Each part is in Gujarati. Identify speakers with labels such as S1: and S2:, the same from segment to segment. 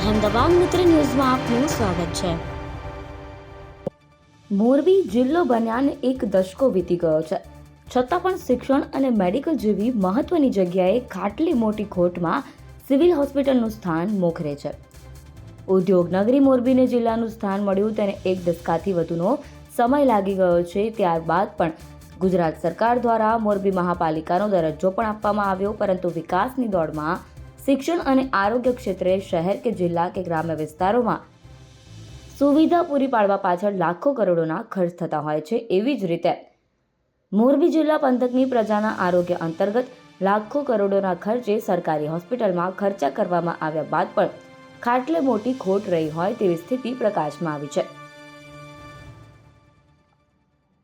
S1: અહેમદાબાદ મિત્ર ન્યૂઝમાં આપનું સ્વાગત છે. મોરબી જિલ્લો બન્યાને એક દશકો વીતી ગયો છે. છતાં પણ શિક્ષણ અને મેડિકલ જેવી મહત્વની જગ્યાએ ખાટલી મોટી ખોટમાં સિવિલ હોસ્પિટલનું સ્થાન મોખરે છે. ઉદ્યોગનગરી મોરબીને જિલ્લાનું સ્થાન મળ્યું તેને એક દશકાથી વધુનો સમય લાગી ગયો છે. ત્યારબાદ પણ ગુજરાત સરકાર દ્વારા મોરબી મહાપાલિકાનો દરજ્જો પણ આપવામાં આવ્યો, પરંતુ વિકાસની દોડમાં શિક્ષણ અને આરોગ્ય ક્ષેત્રે શહેર કે જિલ્લા કે ગ્રામ્ય વિસ્તારોમાં સુવિધા પૂરી પાડવા પાછળ લાખો કરોડોના ખર્ચ થતા હોય છે એવી જ રીતે મોરબી જિલ્લા પંથકની પ્રજાના આરોગ્ય અંતર્ગત લાખો કરોડોના ખર્ચે સરકારી હોસ્પિટલમાં ખર્ચા કરવામાં આવ્યા બાદ પણ ખાટલે મોટી ખોટ રહી હોય તેવી સ્થિતિ પ્રકાશમાં આવી છે.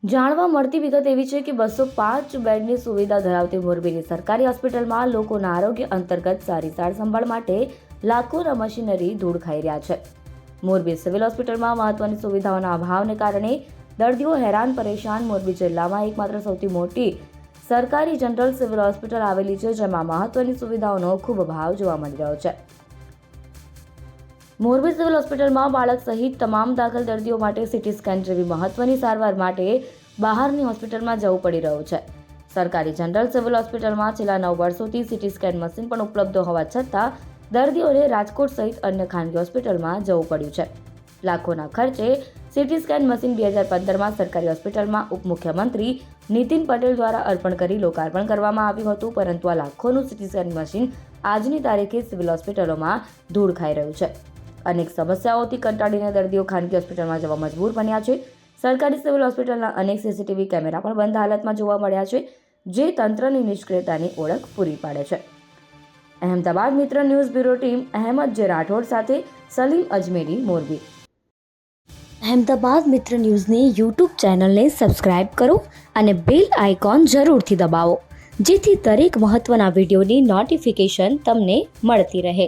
S1: જાણવા મળતી વિગત એવી છે કે બસો પાંચ બેડની સુવિધા ધરાવતી મોરબીની સરકારી હોસ્પિટલમાં લોકોના આરોગ્ય અંતર્ગત સારી સાર સંભાળ માટે લાખોના મશીનરી ધૂળ ખાઈ રહ્યા છે. મોરબી સિવિલ હોસ્પિટલમાં મહત્વની સુવિધાઓના અભાવને કારણે દર્દીઓ હેરાન પરેશાન. મોરબી જિલ્લામાં એકમાત્ર સૌથી મોટી સરકારી જનરલ સિવિલ હોસ્પિટલ આવેલી છે, જેમાં મહત્વની સુવિધાઓનો ખૂબ અભાવ જોવા મળી રહ્યો છે. મોરબી સિવિલ હોસ્પિટલમાં બાળક સહિત તમામ દાખલ દર્દીઓ માટે સિટી સ્કેન જેવી મહત્વની સારવાર માટે બહારની હોસ્પિટલમાં જવું પડી રહ્યું છે. સરકારી જનરલ સિવિલ હોસ્પિટલમાં છેલ્લા નવ વર્ષોથી સિટી સ્કેન મશીન પણ ઉપલબ્ધ હોવા છતાં દર્દીઓને રાજકોટ સહિત અન્ય ખાનગી હોસ્પિટલમાં જવું પડ્યું છે. લાખોના ખર્ચે સિટી સ્કેન મશીન બે હજાર પંદરમાં સરકારી હોસ્પિટલમાં ઉપમુખ્યમંત્રી નીતિન પટેલ દ્વારા અર્પણ કરી લોકાર્પણ કરવામાં આવ્યું હતું, પરંતુ આ લાખોનું સિટી સ્કેન મશીન આજની તારીખે સિવિલ હોસ્પિટલોમાં ધૂળ ખાઈ રહ્યું છે. અનેક સમસ્યાઓથી કંટાળીને દર્દીઓ ખાનગી હોસ્પિટલમાં જવા મજબૂર બન્યા છે. સરકારી સિવિલ હોસ્પિટલના અનેક સીસીટીવી કેમેરા પણ બંધ હાલતમાં જોવા મળ્યા છે, જે તંત્રની નિષ્ક્રિયતાની ઓળખ પૂરી પાડે છે. અહેમદાબાદ મિત્ર ન્યૂઝ બ્યુરો ટીમ અહેમદ જે રાઠોડ સાથે સલીમ અજમેરી મોરબી. અહેમદાબાદ મિત્ર ન્યૂઝની યુટ્યુબ ચેનલને સબસ્ક્રાઇબ કરો અને બેલ આઇકોન જરૂરથી દબાવો, જેથી દરેક મહત્ત્વના વિડીયોની નોટિફિકેશન તમને મળતી રહે.